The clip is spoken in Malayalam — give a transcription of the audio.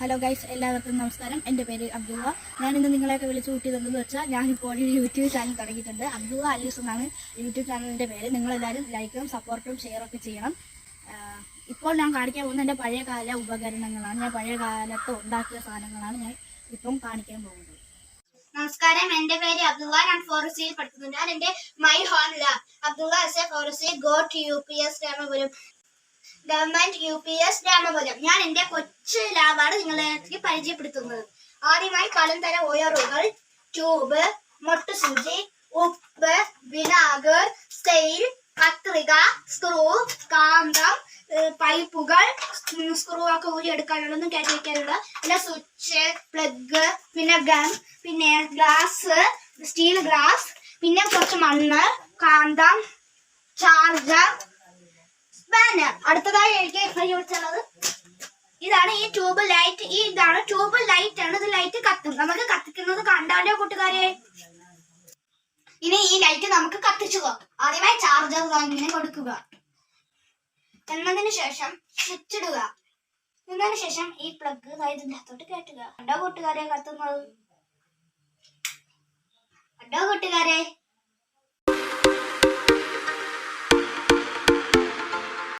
ഹലോ ഗൈസ് എല്ലാവർക്കും നമസ്കാരം. എന്റെ പേര് അബ്ദുള്ള. ഞാൻ ഇന്ന് നിങ്ങളെയൊക്കെ വിളിച്ചു കൂട്ടിയതെന്ന് വെച്ചാൽ ഞാനിപ്പോൾ ഒരു യൂട്യൂബ് ചാനൽ തുടങ്ങിയിട്ടുണ്ട്. അബ്ദുള്ള അലീസ് എന്നാണ് യൂട്യൂബ് ചാനലിന്റെ പേര്. നിങ്ങളെല്ലാവരും ലൈക്കും സപ്പോർട്ടും ഷെയറൊക്കെ ചെയ്യണം. ഇപ്പോൾ ഞാൻ കാണിക്കാൻ പോകുന്ന എന്റെ പഴയകാല ഉപകരണങ്ങളാണ്. ഞാൻ പഴയ കാലത്ത് ഉണ്ടാക്കിയ സാധനങ്ങളാണ് ഞാൻ ഇപ്പം കാണിക്കാൻ പോകുന്നത്. നമസ്കാരം. എന്റെ പേര് അബ്ദുള്ള. ഞാൻ ഫോറസ്റ്റിയിൽ പഠിക്കുന്നു ഞാൻ എന്റെ മൈ ഹോൺ lab Abdullah S A forest go to U P S Ramapuram government U P S Ramapuram ഞാൻ എന്റെ കൊച്ചു ലാബാണ് നിങ്ങളെ പരിചയപ്പെടുത്തുന്നത്. ആദ്യമായി കലം തര ഓയറുകൾ ട്യൂബ് മൊട്ടുസൂചി ഉപ്പ് വിനാഗർ സ്റ്റെയിൽ കത്രിക സ്ക്രൂ കാന്തം പൈപ്പുകൾ സ്ക്രൂ ഒക്കെ ഊരി എടുക്കാനുള്ളതും കയറ്റി പിന്നെ സ്വിച്ച് പ്ലഗ് പിന്നെ ഗൺ പിന്നെ ഗ്ലാസ് സ്റ്റീൽ ഗ്ലാസ് പിന്നെ കുറച്ച് മണ്ണ് കാന്തം ചാർജർ സ്പാനർ അടുത്തതായി എനിക്ക് ഉപയോഗിച്ചുള്ളത് ഇതാണ് ഈ ട്യൂബ് ലൈറ്റ് ഈ ഇതാണ് ട്യൂബ് ലൈറ്റ് ആണ്. ഇത് ലൈറ്റ് കത്തും. നമുക്ക് കത്തിക്കുന്നത് കണ്ടാലോ കൂട്ടുകാരെ? ഇനി ഈ ലൈറ്റ് നമുക്ക് കത്തിച്ചു നോക്കാം ആദ്യമായി ചാർജർ ഇങ്ങനെ കൊടുക്കുക. എന്നതിന് ശേഷം സ്വിച്ച് ഇടുക. എന്നതിന് ശേഷം ഈ പ്ലഗ് അതായത് അകത്തോട്ട് കയറ്റുക. കണ്ടോ കൂട്ടുകാരെ കത്തുന്നത്?